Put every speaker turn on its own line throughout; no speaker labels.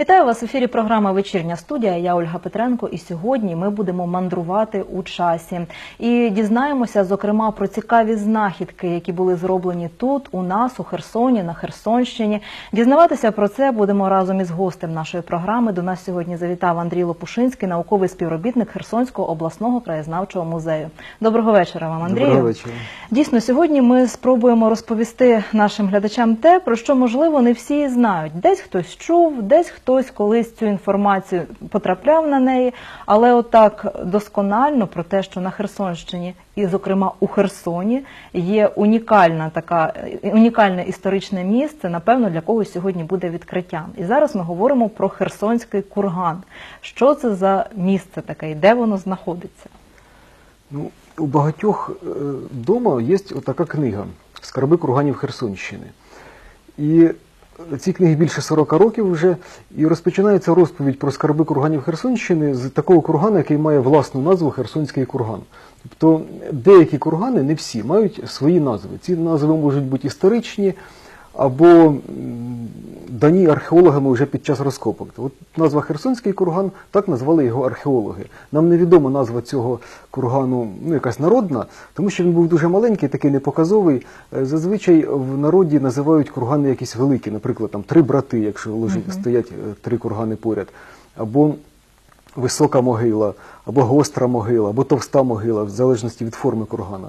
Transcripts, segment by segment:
Вітаю вас в ефірі програми Вечірня студія. Я Ольга Петренко. І сьогодні ми будемо мандрувати у часі і дізнаємося, зокрема, про цікаві знахідки, які були зроблені тут, у нас, у Херсоні, на Херсонщині. Дізнаватися про це будемо разом із гостем нашої програми. До нас сьогодні завітав Андрій Лопушинський, науковий співробітник Херсонського обласного краєзнавчого музею. Доброго вечора вам, Андрію.
Доброго вечора.
Дійсно, сьогодні ми спробуємо розповісти нашим глядачам те, про що можливо не всі знають. Десь хтось чув, десь хтось колись цю інформацію потрапляв на неї, але отак досконально про те, що на Херсонщині, і, зокрема, у Херсоні є унікальна така унікальне історичне місце. Напевно, для когось сьогодні буде відкриттям. І зараз ми говоримо про Херсонський курган. Що це за місце таке і де воно знаходиться?
Ну, у багатьох е, вдома є така книга Скарби курганів Херсонщини. І ці книги більше 40 років вже, і розпочинається розповідь про скарби курганів Херсонщини з такого кургана, який має власну назву Херсонський курган. Тобто деякі кургани, не всі, мають свої назви. Ці назви можуть бути історичні або дані археологами вже під час розкопок. От назва Херсонський курган, так назвали його археологи. Нам невідома назва цього кургану, ну якась народна, тому що він був дуже маленький, такий непоказовий. Е, Зазвичай в народі називають кургани якісь великі, наприклад, там три брати, якщо лежить, стоять е, три кургани поряд, або висока могила, або гостра могила, або товста могила, в залежності від форми кургана.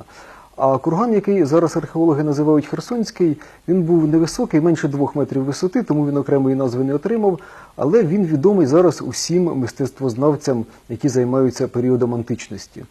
А курган, який зараз археологи називають Херсонський, він був невисокий, менше двох метрів висоти, тому він окремої назви не отримав. Але він відомий зараз усім мистецтвознавцям, які займаються періодом античності.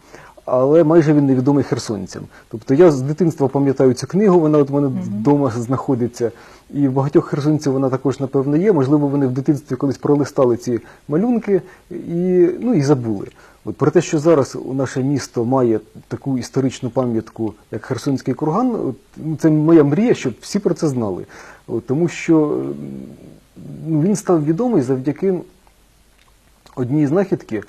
Але майже він невідомий херсонцям. Тобто я з дитинства пам'ятаю цю книгу, вона от у мене вдома знаходиться. І в багатьох херсонців вона також, напевно, є. Можливо, вони в дитинстві колись пролистали ці малюнки і, ну, і забули. От про те, що зараз наше місто має таку історичну пам'ятку, як Херсонський курган, от, ну, це моя мрія, щоб всі про це знали. От, тому що ну, він став відомий завдяки одній знахідки.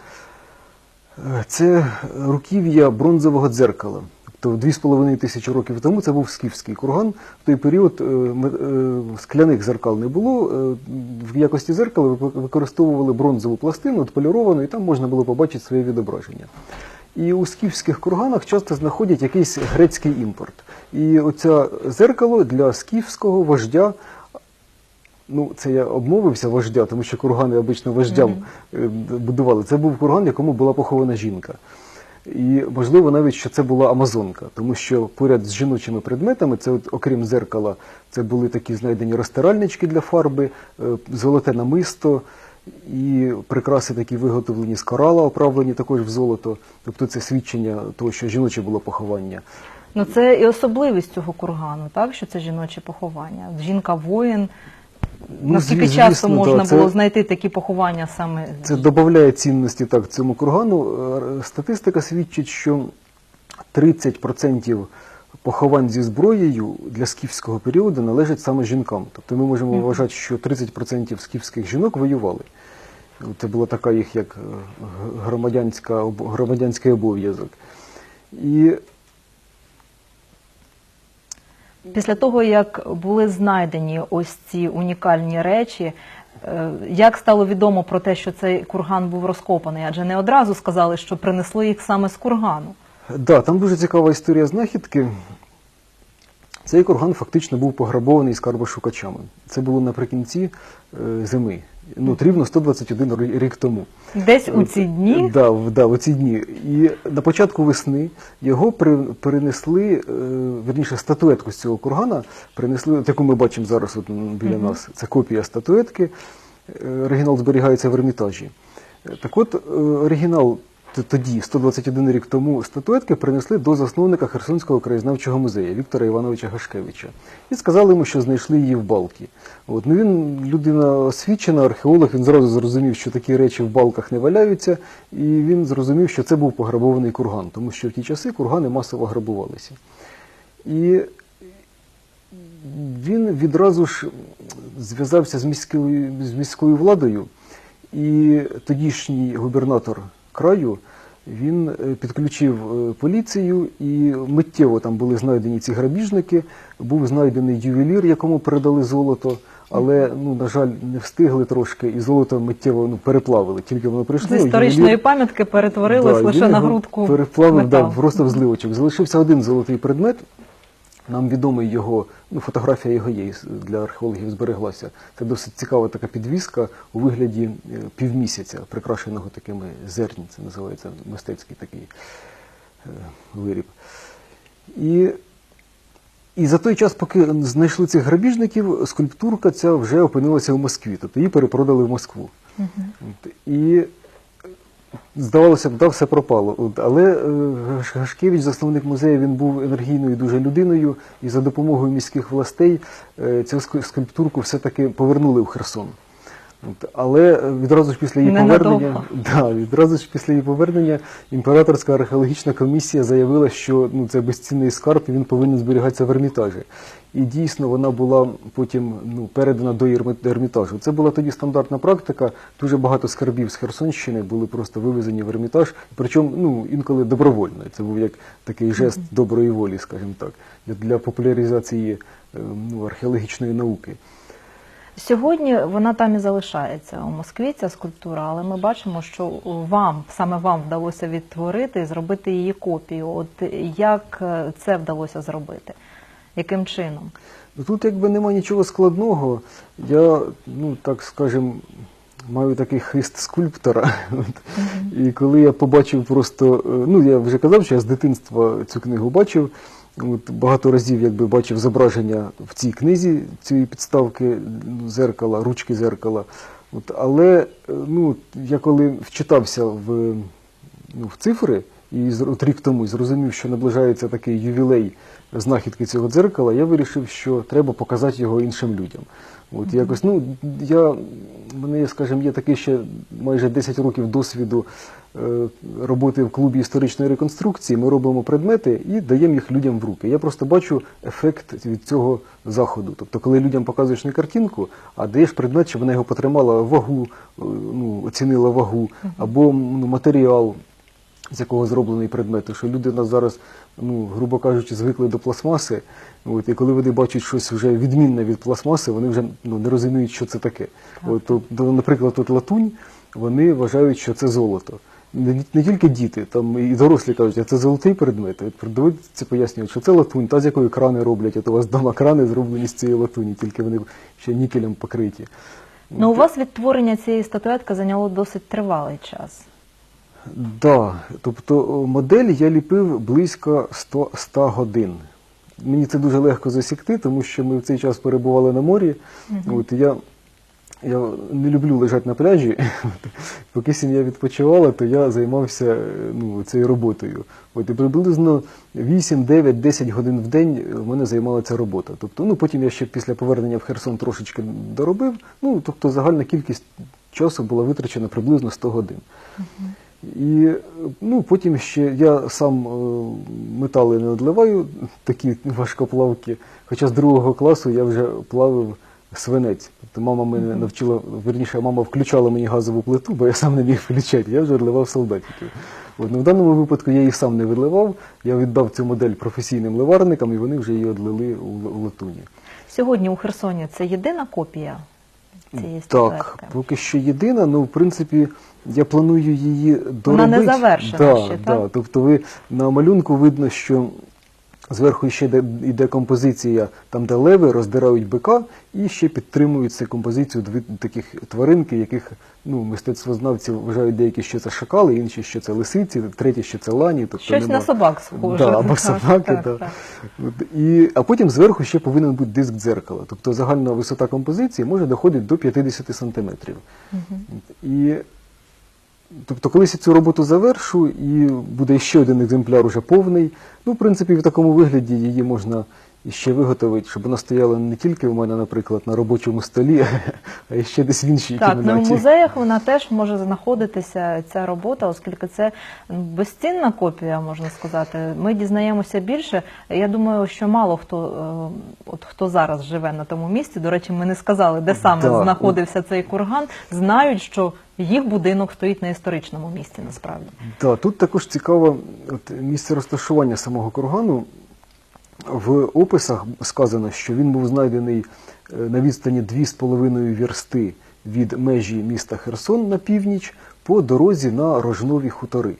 Е, Це руків'я бронзового дзеркала. Тобто 2,5 тисячі років тому це був скіфський курган. В той період е, е, скляних зеркал не було. Е, В якості зеркала використовували бронзову пластину, отполіровану, і там можна було побачити своє відображення. І у скіфських курганах часто знаходять якийсь грецький імпорт. І оце зеркало для скіфського вождя Ну, це я обмовився вождя, тому що кургани обично вождям е, будували. Це був курган, в якому була похована жінка. І можливо навіть, що це була Амазонка, тому що поряд з жіночими предметами, це от, окрім зеркала, це були такі знайдені розтиральнички для фарби, е, золоте намисто і прикраси такі виготовлені з корала, оправлені також в золото. Тобто це свідчення того, що жіноче було поховання.
Ну це і особливість цього кургану, так що це жіноче поховання. Жінка воїн.
Ну,
Наскільки часто
звісно,
можна
да, це-
було знайти такі поховання саме
Це додає цінності так цьому кургану. Е, Статистика свідчить, що 30% поховань зі зброєю для скіфського періоду належать саме жінкам. Тобто ми можемо
Мгм.
вважати, що 30% скіфських жінок воювали. Це була така їх як е, громадянська громадянський обов'язок. І
Після того, як були знайдені ось ці унікальні речі, е, як стало відомо про те, що цей курган був розкопаний? Адже не одразу сказали, що принесли їх саме з кургану.
Да, там дуже цікава історія знахідки. Цей курган фактично був пограбований скарбошукачами. Це було наприкінці е, зими. Ну, рівно 121 рік тому.
Десь у ці дні
Да, да, в ці дні. І на початку весни його перенесли, е, верніше, статуетку з цього кургана принесли, яку ми бачимо зараз от, біля
Мгм.
нас. Це копія статуетки. Е, Оригінал зберігається в Ермітажі. Е, Так от, е, оригінал тоді, 121 рік тому, статуетки принесли до засновника Херсонського краєзнавчого музею Віктора Івановича Гашкевича. І сказали йому, що знайшли її в балки. От. Ну, він людина освічена, археолог, він зразу зрозумів, що такі речі в балках не валяються, і він зрозумів, що це був пограбований курган, тому що в ті часи кургани масово грабувалися. І він відразу ж зв'язався з міською, з міською владою, і тодішній губернатор краю він е, підключив е, поліцію, і миттєво там були знайдені ці грабіжники, був знайдений ювелір, якому передали золото. але ну на жаль не встигли трошки, і золото миттєво ну переплавили. Тільки воно прийшло.
З історичної
ювелір-
пам'ятки перетворилось
Да,
лише на грудку.
Переплавив да, просто в зливочок. Залишився один золотий предмет. Нам відомий його, ну, фотографія його є для археологів збереглася. Це досить цікава така підвіска у вигляді е, півмісяця, прикрашеного такими зерні, це називається мистецький такий е, виріб. І, і за той час, поки знайшли цих грабіжників, скульптурка ця вже опинилася в Москві, тобто її перепродали в Москву. От, І здавалося б, да, все пропало. От, але е, Гашкевич, засновник музею, він був енергійною дуже людиною, і за допомогою міських властей е, цю скульптурку все-таки повернули в Херсон. От, але е, відразу ж після її
Ненадовго.
повернення, да, відразу ж після її повернення імператорська археологічна комісія заявила, що ну, це безцінний скарб, і він повинен зберігатися в Ермітажі. І дійсно вона була потім ну, передана до Ермітажу. Це була тоді стандартна практика. Дуже багато скарбів з Херсонщини були просто вивезені в Ермітаж, причому ну, інколи добровольно. Це був як такий жест доброї волі, скажімо так, для- для популяризації е, ну, археологічної науки.
Сьогодні вона там і залишається у Москві, ця скульптура, але ми бачимо, що вам, саме вам вдалося відтворити і зробити її копію. От як е, це вдалося зробити? Яким чином?
Ну, Тут якби немає нічого складного. Я, ну так скажем, маю такий хист скульптора. І коли я побачив просто, е, ну я вже казав, що я з дитинства цю книгу бачив. От, багато разів якби бачив зображення в цій книзі цієї підставки ну, зеркала, ручки зеркала. От, але е, ну, я коли вчитався в, ну, в цифри, і от рік тому і зрозумів, що наближається такий ювілей знахідки цього дзеркала, я вирішив, що треба показати його іншим людям. От якось, ну, я, мене, скажімо, є такий ще майже 10 років досвіду е, роботи в клубі історичної реконструкції. Ми робимо предмети і даємо їх людям в руки. Я просто бачу ефект від цього заходу. Тобто, коли людям показуєш не картинку, а даєш предмет, щоб вона його потримала вагу, е, ну, оцінила вагу, або ну, матеріал, з якого зроблений предмет. Тому що люди нас зараз, ну, грубо кажучи, звикли до пластмаси. От, і коли вони бачать щось вже відмінне від пластмаси, вони вже ну, не розуміють, що це таке. От, то, то, наприклад, от латунь, вони вважають, що це золото. Не, не тільки діти, там і дорослі кажуть, а це золотий предмет. От Доводиться пояснювати, що це латунь, та з якої крани роблять, от у вас вдома крани зроблені з цієї латуні, тільки вони ще нікелем покриті.
Ну, у вас відтворення цієї статуетки зайняло досить тривалий час.
Да, тобто модель я ліпив близько 100, 100 годин. Мені це дуже легко засікти, тому що ми в цей час перебували на морі. От, я, я не люблю лежати на пляжі. Поки сім'я відпочивала, то я займався е, ну, цією роботою. От, і приблизно 8, 9, 10 годин в день в мене займала ця робота. Тобто, ну, потім я ще після повернення в Херсон трошечки доробив. Ну, тобто загальна кількість часу була витрачена приблизно 100 годин. І ну, потім ще я сам е, метали не одливаю, такі важкоплавки. Хоча з другого класу я вже плавив свинець. Тобто мама мене навчила, верніше, мама включала мені газову плиту, бо я сам не міг включати, я вже одливав солдатиків. От, ну, в даному випадку я їх сам не відливав, я віддав цю модель професійним ливарникам, і вони вже її одлили у латуні.
Сьогодні у Херсоні це єдина копія цієї
Так,
статуетки?
поки що єдина, ну в принципі я планую її доробити.
Вона не завершена
да,
ще,
да.
так?
Тобто ви на малюнку видно, що зверху ще йде, йде композиція, там де леви роздирають бика, і ще підтримують цю композицію дві таких тваринки, яких ну, мистецтвознавці вважають деякі, що це шакали, інші, що це лисиці, треті, що це лані. Тобто
Щось
нема-
на собак схоже.
Да, або собаки,
так,
да.
так.
От, І, а потім зверху ще повинен бути диск дзеркала. Тобто загальна висота композиції може доходити до 50 сантиметрів. І тобто, колись я цю роботу завершу, і буде ще один екземпляр уже повний. Ну, в принципі, в такому вигляді її можна ще виготовити, щоб вона стояла не тільки в мене, наприклад, на робочому столі, а ще десь в іншій
Так, ну в музеях вона теж може знаходитися ця робота, оскільки це безцінна копія, можна сказати. Ми дізнаємося більше. Я думаю, що мало хто е, от хто зараз живе на тому місці. До речі, ми не сказали, де саме
Так.
знаходився цей курган. Знають, що їх будинок стоїть на історичному місці. Насправді
Так, тут також цікаве от, місце розташування самого кургану. В описах сказано, що він був знайдений е, на відстані 2,5 вірсти від межі міста Херсон на північ по дорозі на Рожнові хутори.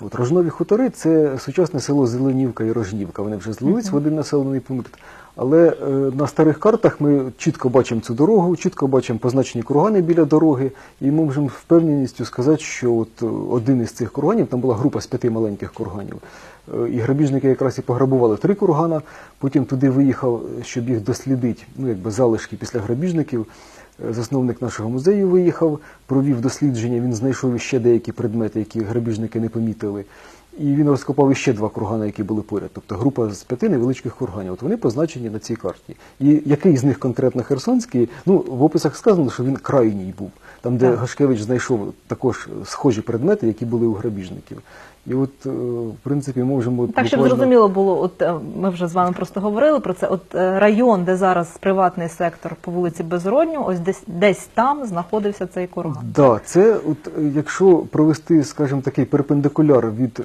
От Рожнові хутори це сучасне село Зеленівка і Рожнівка. Вони вже злились в один населений пункт. Але е, на старих картах ми чітко бачимо цю дорогу, чітко бачимо позначені кургани біля дороги, і ми можемо впевненістю сказати, що от е, один із цих курганів, там була група з п'яти маленьких курганів. Е, І грабіжники якраз і пограбували три кургана, потім туди виїхав, щоб їх дослідити, ну якби залишки після грабіжників. Засновник нашого музею виїхав, провів дослідження, він знайшов іще деякі предмети, які грабіжники не помітили. І він розкопав іще два кургани, які були поряд. Тобто група з п'яти невеличких курганів. От вони позначені на цій карті. І який з них конкретно Херсонський, ну в описах сказано, що він крайній був, там, де
Так.
Гашкевич знайшов також схожі предмети, які були у грабіжників. І от, е, в принципі, можемо
Так, щоб
буквально-
зрозуміло було, от е, ми вже з вами просто говорили про це. От е, район, де зараз приватний сектор по вулиці Безродню, ось десь десь там знаходився цей курган.
Да, це от якщо провести, скажімо, такий перпендикуляр від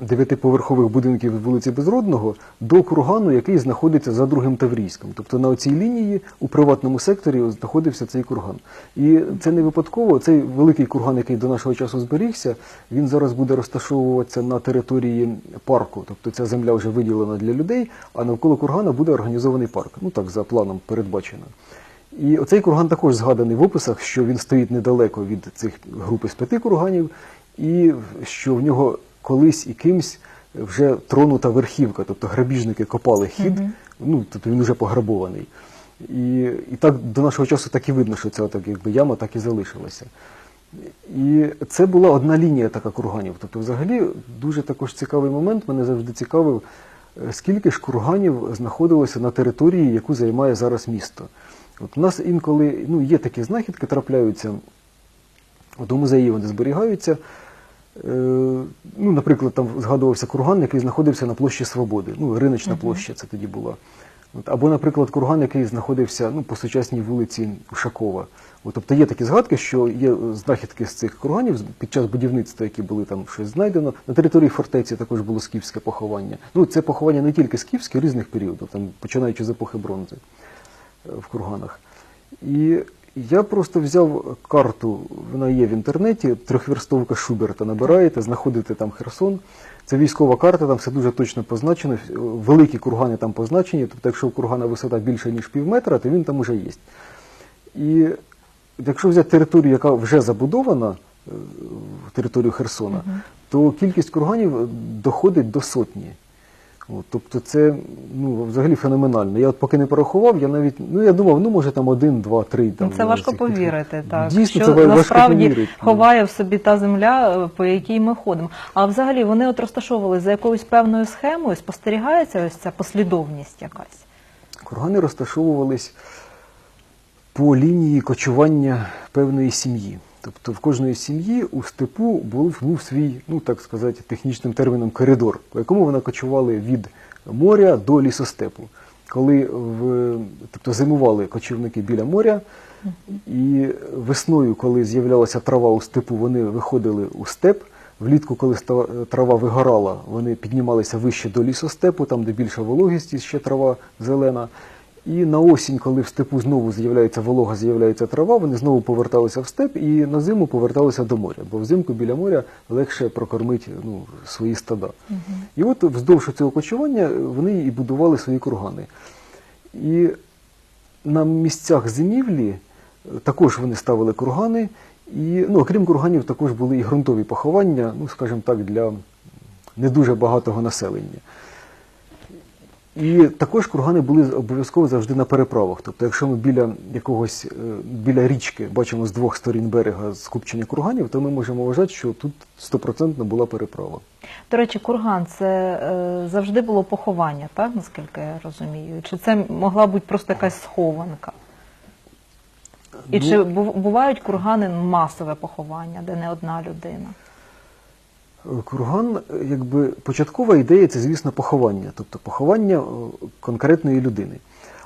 дев'ятиповерхових будинків вулиці Безродного до кургану, який знаходиться за другим Таврійськом. Тобто на цій лінії у приватному секторі знаходився цей курган. І це не випадково. Цей великий курган, який до нашого часу зберігся, він зараз буде розташовуватися на території парку. Тобто ця земля вже виділена для людей, а навколо кургана буде організований парк. Ну так за планом передбачено. І оцей курган також згаданий в описах, що він стоїть недалеко від цих групи з п'яти курганів, і що в нього колись і кимсь вже тронута верхівка, тобто грабіжники копали хід, ну тобто він вже пограбований. І, і так до нашого часу так і видно, що ця так, якби, яма так і залишилася. І це була одна лінія така курганів. Тобто, взагалі, дуже також цікавий момент, мене завжди цікавив, е, скільки ж курганів знаходилося на території, яку займає зараз місто. От у нас інколи ну, є такі знахідки, трапляються, от у музеї вони зберігаються. Е, ну, наприклад, там згадувався курган, який знаходився на площі Свободи. Ну, риночна площа це тоді була. От, або, наприклад, курган, який знаходився ну, по сучасній вулиці Ушакова. От, тобто є такі згадки, що є знахідки з цих курганів під час будівництва, які були там щось знайдено. На території фортеці також було скіфське поховання. Ну, це поховання не тільки скіфське, різних періодів, там, починаючи з епохи бронзи е, в курганах. І я просто взяв карту, вона є в інтернеті, трьохверстовка Шуберта. Набираєте, знаходите там Херсон. Це військова карта, там все дуже точно позначено. Великі кургани там позначені. Тобто, якщо у кургана висота більше, ніж пів метра, то він там уже є. І якщо взяти територію, яка вже забудована, е, територію Херсона, то кількість курганів доходить до сотні. От, тобто це ну, взагалі феноменально. Я от поки не порахував, я навіть ну я думав, ну може там один, два, три. Там,
Ну, це важко
цих
повірити, так
Дійсно,
що
це важко
насправді
повірити.
ховає в собі та земля, по якій ми ходимо. А взагалі вони от розташовували за якоюсь певною схемою, спостерігається ось ця послідовність якась.
Кургани розташовувались по лінії кочування певної сім'ї. Тобто в кожної сім'ї у степу був, був свій, ну так сказати, технічним терміном коридор, по якому вона кочували від моря до лісостепу. Коли в, тобто зимували кочівники біля моря, і весною, коли з'являлася трава у степу, вони виходили у степ. Влітку, коли трава вигорала, вони піднімалися вище до лісостепу, там де більша вологість і ще трава зелена. І на осінь, коли в степу знову з'являється волога, з'являється трава, вони знову поверталися в степ і на зиму поверталися до моря, бо взимку біля моря легше прокормити ну, свої стада. І от вздовж цього кочування вони і будували свої кургани. І на місцях зимівлі е, також вони ставили кургани, і ну, окрім курганів, також були і ґрунтові поховання, ну, скажімо так, для не дуже багатого населення. І також кургани були обов'язково завжди на переправах. Тобто, якщо ми біля якогось е, біля річки бачимо з двох сторін берега скупчення курганів, то ми можемо вважати, що тут стопроцентно була переправа.
До речі, курган це е, завжди було поховання, так наскільки я розумію? Чи це могла бути просто якась схованка? І
Ну,
чи бу- бувають кургани масове поховання, де не одна людина?
Курган, якби початкова ідея це, звісно, поховання, тобто поховання е, конкретної людини.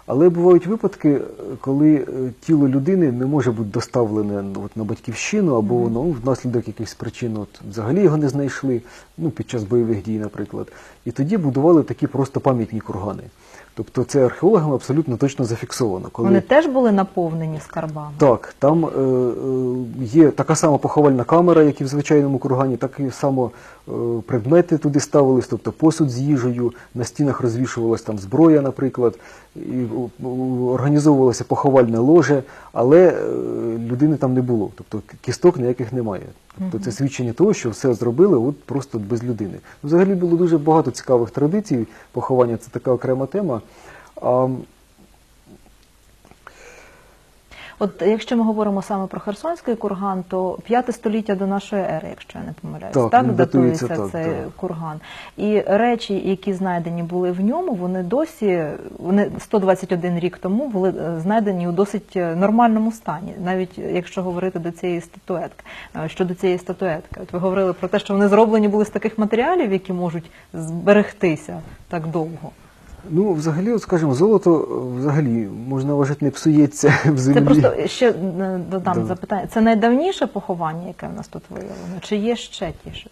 Але бувають випадки, е, коли е, тіло людини не може бути доставлене ну, от, на батьківщину, або воно ну, внаслідок якихось причин от, взагалі його не знайшли, ну, під час бойових дій, наприклад. І тоді будували такі просто пам'ятні кургани. Тобто це археологами абсолютно точно зафіксовано. Коли...
Вони теж були наповнені скарбами.
Так, там е, е, є така сама поховальна камера, як і в звичайному кургані, так і само предмети туди ставились, тобто посуд з їжею, на стінах розвішувалась там зброя, наприклад, і організовувалося поховальне ложе, але е, людини там не було, тобто кісток ніяких немає. Тобто це свідчення того, що все зробили от просто без людини. Взагалі було дуже багато цікавих традицій. Поховання це така окрема тема. А,
От якщо ми говоримо саме про Херсонський курган, то п'яте століття до нашої ери, якщо я не помиляюсь,
Так,
так, датується
так,
цей
так.
курган. І речі, які знайдені були в ньому, вони досі вони 121 рік тому були е, знайдені у досить е, нормальному стані, навіть якщо говорити до цієї статуетки. е, Щодо цієї статуетки, от ви говорили про те, що вони зроблені були з таких матеріалів, які можуть зберегтися так довго.
Ну, взагалі, от, скажімо, золото е, взагалі можна вважати не псується в землі.
Це просто ще е, додам
Да.
запитання. Це найдавніше поховання, яке в нас тут виявлено? Чи є ще ті? ж?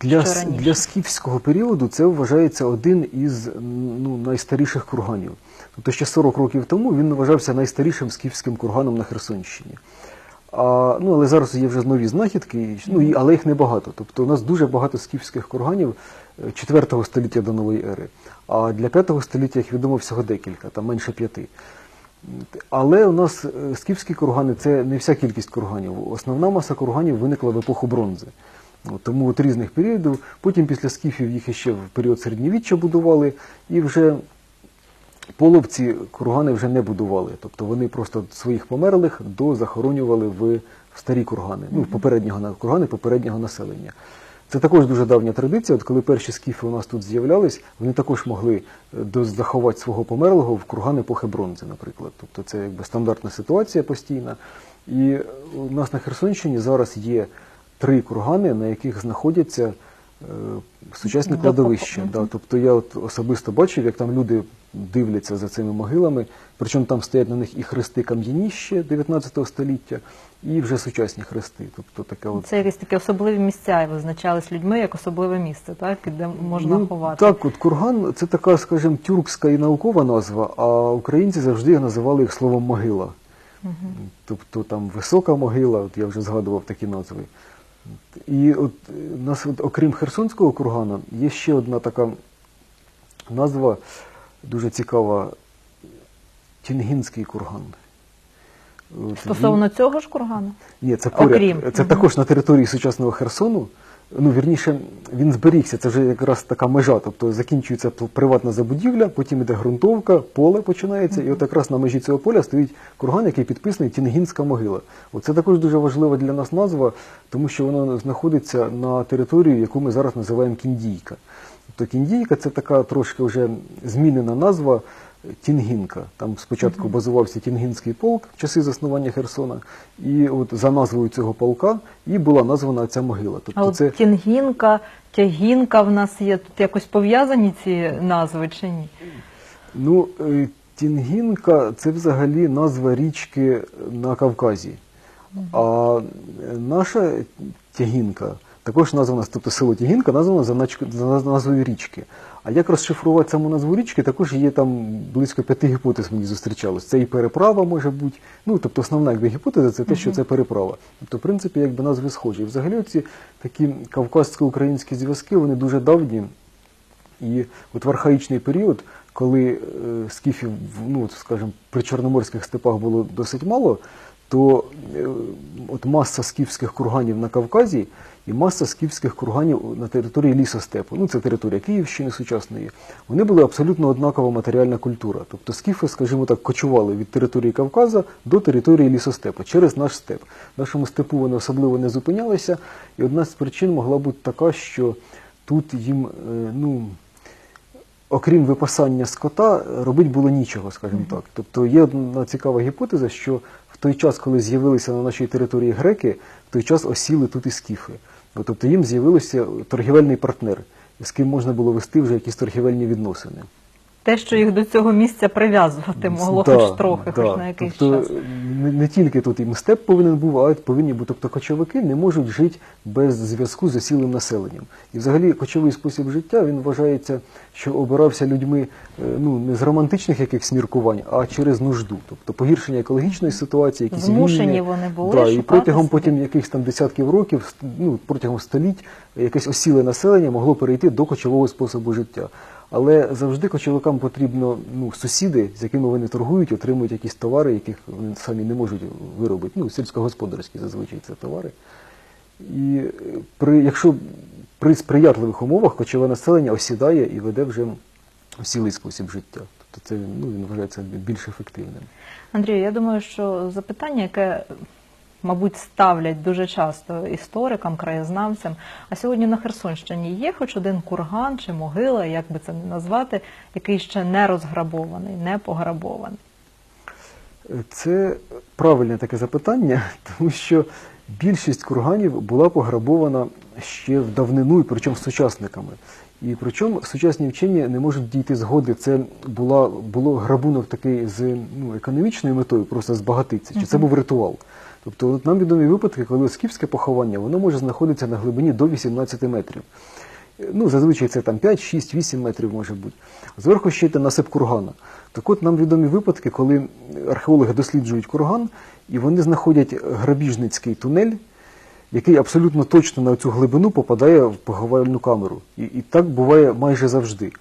Для,
що
для скіфського періоду це вважається один із ну, найстаріших курганів. Тобто ще 40 років тому він вважався найстарішим скіфським курганом на Херсонщині. А, ну, але зараз є вже нові знахідки, ну, і, але їх небагато. Тобто у нас дуже багато скіфських курганів 4 століття до нової ери. А для 5 століття їх відомо всього декілька, там менше п'яти. Але у нас е, скіфські кургани це не вся кількість курганів. Основна маса курганів виникла в епоху бронзи. Тому от різних періодів. Потім після скіфів їх іще в період середньовіччя будували, і вже половці кургани вже не будували. Тобто вони просто своїх померлих дозахоронювали в старі кургани, ну, в попереднього кургани попереднього населення. Це також дуже давня традиція. От коли перші скіфи у нас тут з'являлись, вони також могли е, заховати свого померлого в курган епохи бронзи, наприклад. Тобто це якби стандартна ситуація постійна. І у нас на Херсонщині зараз є три кургани, на яких знаходяться е, сучасні
Допоко-
Да, тобто я от особисто бачив, як там люди дивляться за цими могилами, причому там стоять на них і хрести кам'яні ще 19 століття, і вже сучасні хрести. Тобто така от
Це якісь такі особливі місця визначались людьми як особливе місце, так? де можна
Ну,
ховати.
Так, от курган це така, скажімо, тюркська і наукова назва, а українці завжди називали їх словом могила. Тобто там висока могила, от я вже згадував такі назви. І от е, у нас, от, окрім Херсонського кургана, є ще одна така назва дуже цікава Тінгінський курган. От
Стосовно цього ж кургану?
ні, це поряд.
Окрім.
Це також на території сучасного Херсону. Ну, вірніше, він зберігся. Це вже якраз така межа. Тобто закінчується приватна забудівля, потім іде ґрунтовка, поле починається, і от якраз на межі цього поля стоїть курган, який підписаний Тінгінська могила. Оце також дуже важлива для нас назва, тому що вона знаходиться на території, яку ми зараз називаємо Кіндійка. Тобто Кіндійка це така трошки вже змінена назва. Тінгінка. Там спочатку базувався Тінгінський полк в часи заснування Херсона, і от за назвою цього полка і була названа ця могила. Тобто
А от
це
Тінгінка, Тягінка в нас є тут якось пов'язані ці назви чи ні?
ну е, Тінгінка це взагалі назва річки на Кавказі. А наша Тягінка також названа, тобто село Тягінка названа за, за назвою річки. А як розшифрувати саму назву річки, також є там близько п'яти гіпотез мені зустрічалось. Це і переправа може бути. Ну, тобто основна якби, гіпотеза це те, що це переправа. Тобто, в принципі, якби назви схожі. І взагалі ці такі кавказько-українські зв'язки, вони дуже давні. І от в архаїчний період, коли е, скіфів, ну, скажімо, при чорноморських степах було досить мало, то е, от маса скіфських курганів на Кавказі і маса скіфських курганів на території лісостепу, ну це територія Київщини сучасної, вони були абсолютно однакова матеріальна культура. Тобто скіфи, скажімо так, кочували від території Кавказа до території лісостепу через наш степ. В нашому степу вони особливо не зупинялися, і одна з причин могла бути така, що тут їм, е, ну, окрім випасання скота, робити було нічого, скажімо так. Тобто є одна цікава гіпотеза, що в той час, коли з'явилися на нашій території греки, в той час осіли тут і скіфи. Ну, Тобто їм з'явився торгівельний партнер, з ким можна було вести вже якісь торгівельні відносини.
Те, що їх до цього місця прив'язувати могло
Да,
хоч трохи,
да.
хоч на якийсь
тобто,
час.
Не, не тільки тут і степ повинен був, а й повинні бути. Тобто кочовики не можуть жити без зв'язку з осілим населенням. І взагалі кочовий спосіб життя він вважається, що обирався людьми е, ну, не з романтичних якихось міркувань, а через нужду. Тобто погіршення екологічної ситуації, якісь
Змушені
війни.
вони були
да, і протягом потім якихось там десятків років, ну, протягом століть, якесь осіле населення могло перейти до кочового способу життя. Але завжди кочовикам потрібно ну, сусіди, з якими вони торгують, отримують якісь товари, яких вони самі не можуть виробити. Ну, сільськогосподарські зазвичай це товари. І е, при, якщо при сприятливих умовах кочове населення осідає і веде вже осілий спосіб життя. Тобто це ну, він вважається більш ефективним.
Андрію, я думаю, що запитання, яке, мабуть, ставлять дуже часто історикам, краєзнавцям, а сьогодні на Херсонщині є хоч один курган чи могила, як би це не назвати, який ще не розграбований, не пограбований.
Це правильне таке запитання, тому що більшість курганів була пограбована ще в давнину, і причому сучасниками. І причому сучасні вчені не можуть дійти згоди. Це була, було грабунок такий з ну, економічною метою, просто збагатитися, чи це був ритуал. Тобто от нам відомі випадки, коли скіфське поховання воно може знаходитися на глибині до 18 метрів. Ну, зазвичай це там 5, 6, 8 метрів може бути. Зверху ще йде насип кургана. Так от нам відомі випадки, коли археологи досліджують курган, і вони знаходять грабіжницький тунель, який абсолютно точно на цю глибину попадає в поховальну камеру. І, і так буває майже завжди.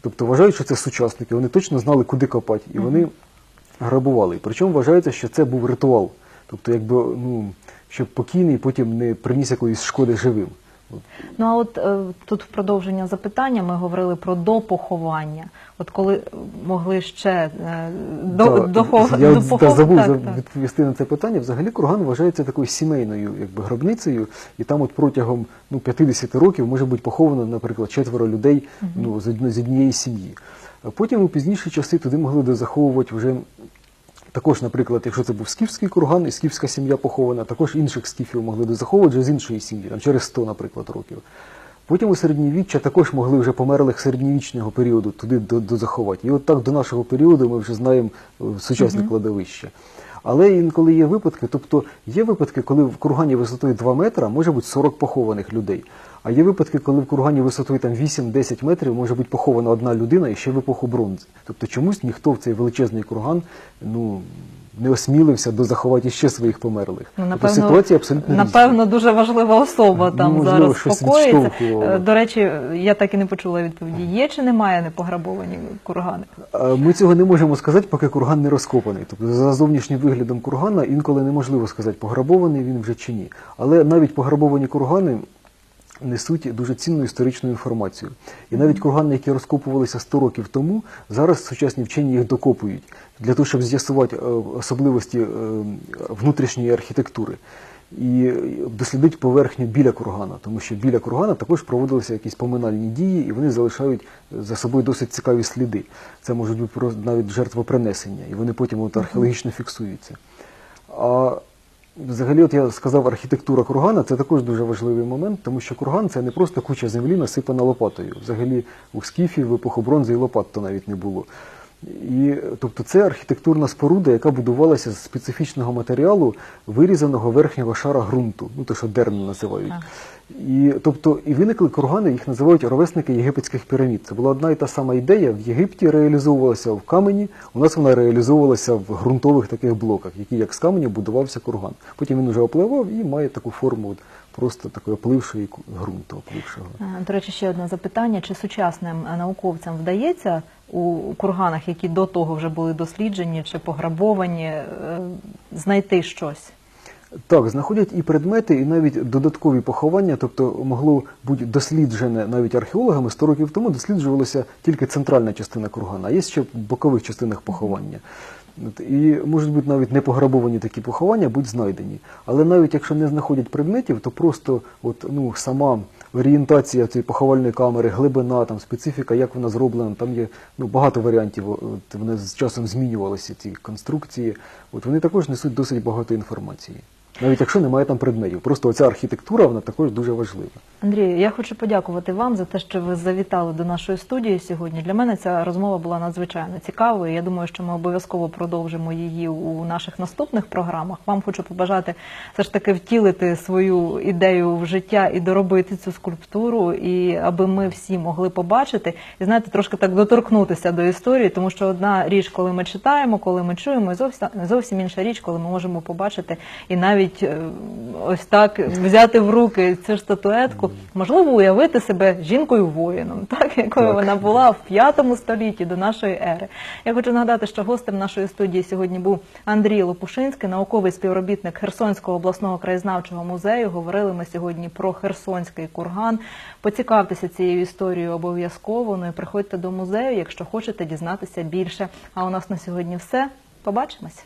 Тобто вважають, що це сучасники, вони точно знали, куди копати, і вони грабували. Причому вважається, що це був ритуал. Тобто, якби, ну, щоб покійний потім не приніс якоїсь шкоди живим.
Ну а от е, тут в продовження запитання ми говорили про допоховання. От коли могли ще е, до,
Да,
дохов-
Я
допохов-
забув
так, так.
відповісти на це питання. Взагалі курган вважається такою сімейною якби, гробницею, і там от протягом ну, 50 років може бути поховано, наприклад, четверо людей ну, з, з однієї сім'ї. Потім у пізніші часи туди могли дозаховувати вже також, наприклад, якщо це був скіфський курган і скіфська сім'я похована, також інших скіфів могли дозаховувати з іншої сім'ї, там, через 100, наприклад, років. Потім у середньовіччя також могли вже померлих середньовічного періоду туди до- дозаховати. І от так до нашого періоду ми вже знаємо е, сучасне кладовище. Але інколи є випадки, тобто є випадки, коли в кургані висотою 2 метра може бути 40 похованих людей. А є випадки, коли в кургані висотою там 8-10 метрів може бути похована одна людина і ще в епоху бронзи. Тобто чомусь ніхто в цей величезний курган ну, не осмілився дозаховати ще своїх померлих.
Ну,
тобто ситуація абсолютно різна.
напевно, дуже важлива особа
Ну,
там
можливо,
зараз спокоїться. До речі, я так і не почула відповіді. Є чи немає непограбовані кургани?
Ми цього не можемо сказати, поки курган не розкопаний. Тобто за зовнішнім виглядом кургана інколи неможливо сказати, пограбований він вже чи ні. Але навіть пограбовані кургани несуть дуже цінну історичну інформацію. І навіть кургани, які розкопувалися 100 років тому, зараз сучасні вчені їх докопують для того, щоб з'ясувати е, особливості е, внутрішньої архітектури. І дослідити поверхню біля кургана, тому що біля кургана також проводилися якісь поминальні дії, і вони залишають за собою досить цікаві сліди. Це можуть бути навіть жертвопринесення, і вони потім от археологічно фіксуються. А взагалі, от я сказав, архітектура кургана це також дуже важливий момент, тому що курган це не просто куча землі, насипана лопатою. Взагалі у скіфів в епоху бронзи і лопат то навіть не було. І, тобто це архітектурна споруда, яка будувалася з специфічного матеріалу, вирізаного верхнього шара ґрунту, ну те, що дерн називають. І, тобто, і виникли кургани, їх називають ровесники єгипетських пірамід. Це була одна і та сама ідея. В Єгипті реалізовувалася в камені, у нас вона реалізовувалася в ґрунтових таких блоках, які як з каменю будувався курган. Потім він вже опливав і має таку форму от, просто такої оплившої ґрунту, оплившого.
До речі, ще одне запитання: чи сучасним науковцям вдається у курганах, які до того вже були досліджені чи пограбовані, е, знайти щось?
Так, знаходять і предмети, і навіть додаткові поховання, тобто могло бути досліджене навіть археологами 100 років тому досліджувалася тільки центральна частина кургана, а є ще в бокових частинах поховання. І можуть бути навіть не пограбовані такі поховання, будь знайдені. Але навіть якщо не знаходять предметів, то просто от, ну, сама орієнтація цієї поховальної камери, глибина, там, специфіка, як вона зроблена, там є ну, багато варіантів, от, вони з часом змінювалися, ці конструкції. От, вони також несуть досить багато інформації. Навіть якщо немає там предметів. Просто оця архітектура вона також дуже важлива.
Андрію, я хочу подякувати вам за те, що ви завітали до нашої студії сьогодні. Для мене ця розмова була надзвичайно цікавою. Я думаю, що ми обов'язково продовжимо її у наших наступних програмах. Вам хочу побажати все ж таки втілити свою ідею в життя і доробити цю скульптуру, і аби ми всі могли побачити і знаєте, трошки так доторкнутися до історії, тому що одна річ, коли ми читаємо, коли ми чуємо, і зовсім зовсім інша річ, коли ми можемо побачити і навіть е, ось так взяти в руки цю статуетку, можливо, уявити себе жінкою воїном, так якою
Так.
вона була в п'ятому столітті до нашої ери. Я хочу нагадати, що гостем нашої студії сьогодні був Андрій Лопушинський, науковий співробітник Херсонського обласного краєзнавчого музею. Говорили ми сьогодні про Херсонський курган. Поцікавтеся цією історією обов'язково. Ну і приходьте до музею, якщо хочете дізнатися більше. А у нас на сьогодні все. Побачимось.